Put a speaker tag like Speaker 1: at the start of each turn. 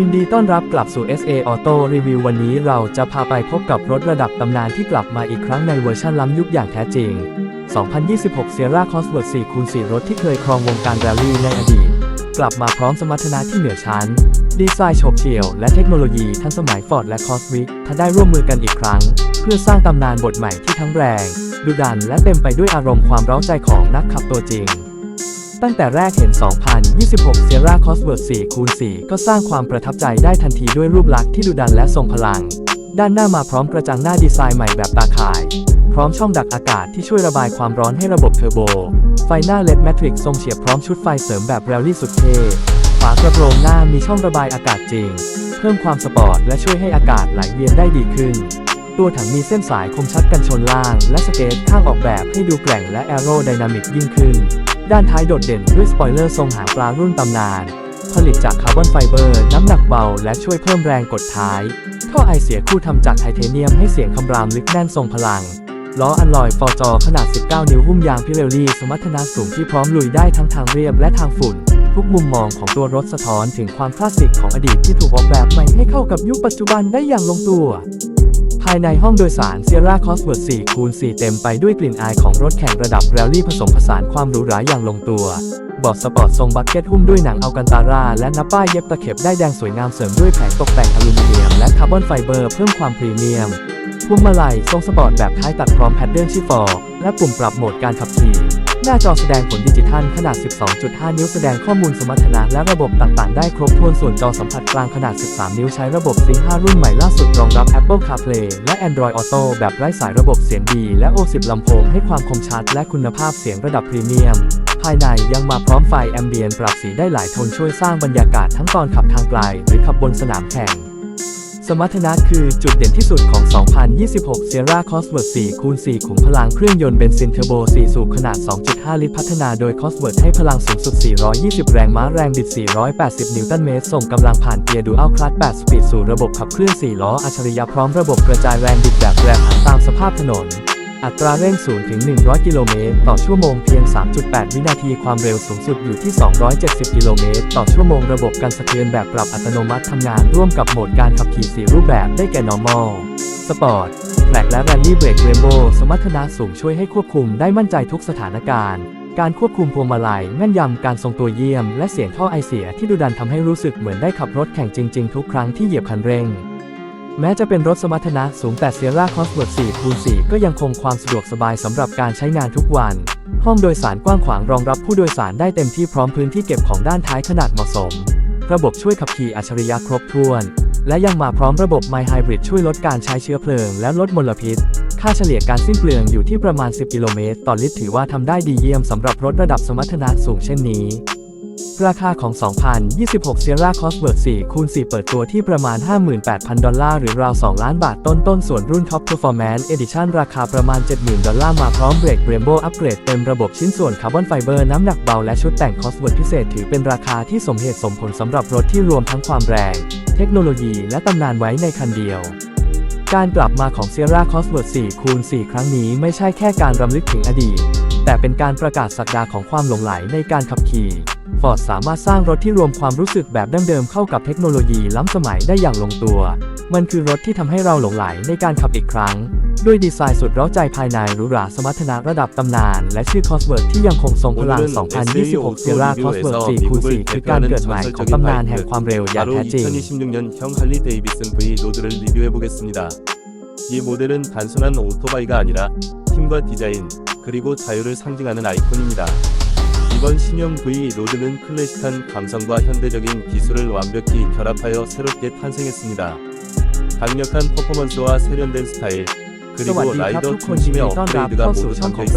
Speaker 1: ยินดีต้อนรับกลับสู่ SA Auto Review วันนี้เราจะพาไปพบกับรถระดับตำนานที่กลับมาอีกครั้งในเวอร์ชันล้ำยุคอย่างแท้จริง 2026 Sierra Cosworth 4 คูณ4รถที่เคยครองวงการแรลลี่ในอดีต กลับมาพร้อมสมรรถนะที่เหนือชั้น ดีไซน์โฉบเฉี่ยว และเทคโนโลยีทันสมัย Ford และ Cosworth ถ้าได้ร่วมมือกันอีกครั้ง เพื่อสร้างตำนานบทใหม่ที่ทั้งแรง ดุดันและเต็มไปด้วยอารมณ์ความร้าใจของนักขับตัวจริง ตั้งแต่แรกเห็น 2026 Sierra Cosworth 4คูณ4ก็สร้างความประทับใจได้ทันทีด้วยรูปลักษณ์ที่ดุดันและทรงพลัง ด้านหน้ามาพร้อมกระจังหน้าดีไซน์ใหม่แบบตาข่าย พร้อมช่องดักอากาศที่ช่วยระบายความร้อนให้ระบบเทอร์โบ ไฟหน้าเลดแมทริกทรงเฉียบพร้อมชุดไฟเสริมแบบแรลลี่สุดเท่ฝากระโปรงหน้ามีช่องระบายอากาศจริง เพิ่มความสปอร์ตและช่วยให้อากาศไหลเวียนได้ดีขึ้นตัวถังมีเส้นสายคมชัดกันชนล่าง และสเกตข้างออกแบบให้ดูแกร่งและแอโรไดนามิกยิ่งขึ้น ด้านท้ายโดดเด่นด้วยสปอยเลอร์ทรงหางปลารุ่นตำนาน ผลิตจากคาร์บอนไฟเบอร์ น้ำหนักเบา และช่วยเพิ่มแรงกดท้าย ท่อไอเสียคู่ทำจากไทเทเนียมให้เสียงคำรามลึกแน่นทรงพลัง ล้ออันลอยฟอร์จอขนาด 19 นิ้วหุ้มยางพิเรลลี่ สมรรถนะสูงที่พร้อมลุยได้ทั้งทางเรียบและทางฝุ่น ทุกมุมมองของตัวรถสะท้อนถึงความคลาสสิกของอดีตที่ถูกออกแบบใหม่ให้เข้ากับยุคปัจจุบันได้อย่างลงตัว ภายในห้องโดยสาร Sierra Cosworth 4คูณ4เต็มไปด้วยกลิ่นอายของรถแข่งระดับแรลลี่ผสมผสานความหรูหราอย่างลงตัวบอร์ดสปอร์ตทรงบัคเก็ตหุ้มด้วยหนังอัลกันตาราและนับป้ายเย็บตะเข็บได้แดงสวยงามเสริมด้วยแผงตกแต่งอลูมิเนียมและคาร์บอนไฟเบอร์เพิ่มความพรีเมียมพวงมาลัยทรงสปอร์ตแบบท้ายตัดพร้อมแพดเดิลชิฟอร์และปุ่มปรับโหมดการขับขี่ หน้าจอแสดงผลดิจิทัลขนาด 12.5 นิ้วแสดงข้อมูลสมรรถนะและระบบต่างๆ ได้ครบถ้วนส่วนจอสัมผัสกลางขนาด 13 นิ้วใช้ระบบ Sync 5รุ่นใหม่ล่าสุดรองรับ Apple CarPlay และ Android Auto แบบไร้สายระบบเสียงดี และ O10 ลำโพงให้ความคมชัดและคุณภาพเสียงระดับพรีเมียม ภายในยังมาพร้อมไฟแอมเบียนปรับสีได้หลายโทนช่วยสร้างบรรยากาศทั้งตอนขับทางไกล หรือขับบนสนามแข่ง สมรรถนะคือจุดเด่นที่สุดของ 2026 Sierra Cosworth 4 คูณ4ขุมพลังเครื่องยนต์เบนซินเทอร์โบ 4 สูบขนาด 2.5 ลิตร พัฒนาโดย Cosworth ให้พลังสูงสุด 420 แรงม้าแรงบิด 480 นิวตันเมตร ส่งกำลังผ่านเกียร์ดูอัลคลัต8สปีดสู่ระบบขับเคลื่อน 4 ล้ออัจฉริยะพร้อมระบบกระจายแรงบิดแบบแรงหันตามสภาพถนน อัตราเร่ง 0 ถึง 100 กิโลเมตร ต่อชั่วโมงเพียง 3.8 วินาที ความเร็วสูงสุดอยู่ที่ 270 กิโลเมตร ต่อชั่วโมง ระบบการสะเทือนแบบปรับอัตโนมัติทำงานร่วมกับโหมดการขับขี่ 4 รูปแบบได้แก่ normal sport แ r กและ rally brake rainbow สมรรถนะสูงช่วยให้ควบคุมได้มั่นใจทุกสถานการณ์ การควบคุมพวงมาลัยแม่นยำการทรงตัวเยี่ยม และเสียงท่อไอเสียที่ดุดันทำให้รู้สึกเหมือนได้ขับรถแข่งจริง ๆ ทุกครั้งที่เหยียบคันเร่ง แม้จะเป็นรถสมรรถนะสูงแต่ Sierra Cosworth 4คูณ4ก็ยังคงความสะดวกสบายสำหรับการใช้งานทุกวัน ห้องโดยสารกว้างขวางรองรับผู้โดยสารได้เต็มที่พร้อมพื้นที่เก็บของด้านท้ายขนาดเหมาะสม ระบบช่วยขับขี่อัจฉริยะครบถ้วน และยังมาพร้อมระบบ My Hybrid ช่วยลดการใช้เชื้อเพลิงและลดมลพิษ ค่าเฉลี่ยการสิ้นเปลืองอยู่ที่ประมาณ 10 กิโลเมตรต่อลิตรถือว่าทำได้ดีเยี่ยมสำหรับรถระดับสมรรถนะสูงเช่นนี้ ราคาของ 2026 Sierra Cosworth 4คูณ4เปิดตัวที่ประมาณ 58,000 ดอลลาร์ หรือราว 2 ล้านบาทต้นต้นส่วนรุ่น Top Performance Edition ราคาประมาณ 70,000 ดอลลาร์ มาพร้อมเบรก Brembo อัปเกรดเต็มระบบชิ้นส่วนคาร์บอนไฟเบอร์น้ำหนักเบาและชุดแต่ง Cosworth พิเศษถือเป็นราคาที่สมเหตุสมผลสำหรับรถที่รวมทั้งความแรง เทคโนโลยีและตำนานไว้ในคันเดียวการกลับมาของ Sierra Cosworth 4คูณ4ครั้งนี้ไม่ใช่แค่การรำลึกถึงอดีต แต่เป็นการประกาศสักดาของความหลงไหลในการขับขี่ Ford สามารถสร้างรถที่รวมความรู้สึกแบบดั้งเดิมเข้ากับเทคโนโลยีล้ำสมัยได้อย่างลงตัว มันคือรถที่ทำให้เราหลงไหลในการขับอีกครั้ง ด้วยดีไซน์สุดเร้าใจภายในหรูหราสมรรถนะระดับตำนาน และชื่อ Cosworth ที่ยังคงทรงพลัง 2026 Sierra Cosworth 4คูณ4คือการเกิดใหม่ของตำนานแห่งความเร็วอย่าง
Speaker 2: 바로
Speaker 1: แท้จริง
Speaker 2: 2026년 형 할리 데이비슨 V 로드를 리뷰해 보겠습니다. 이 모델은 단순한 오토바이가 아니라 힘과 디자인 그리고 자유를 상징하는 아이콘입니다. 이번 신형 V 로드는 클래식한 감성과 현대적인 기술을 완벽히 결합하여 새롭게 탄생했습니다. 강력한 퍼포먼스와 세련된 스타일, 그리고 라이더 중심의 업그레이드가 모두 담겨있습니다.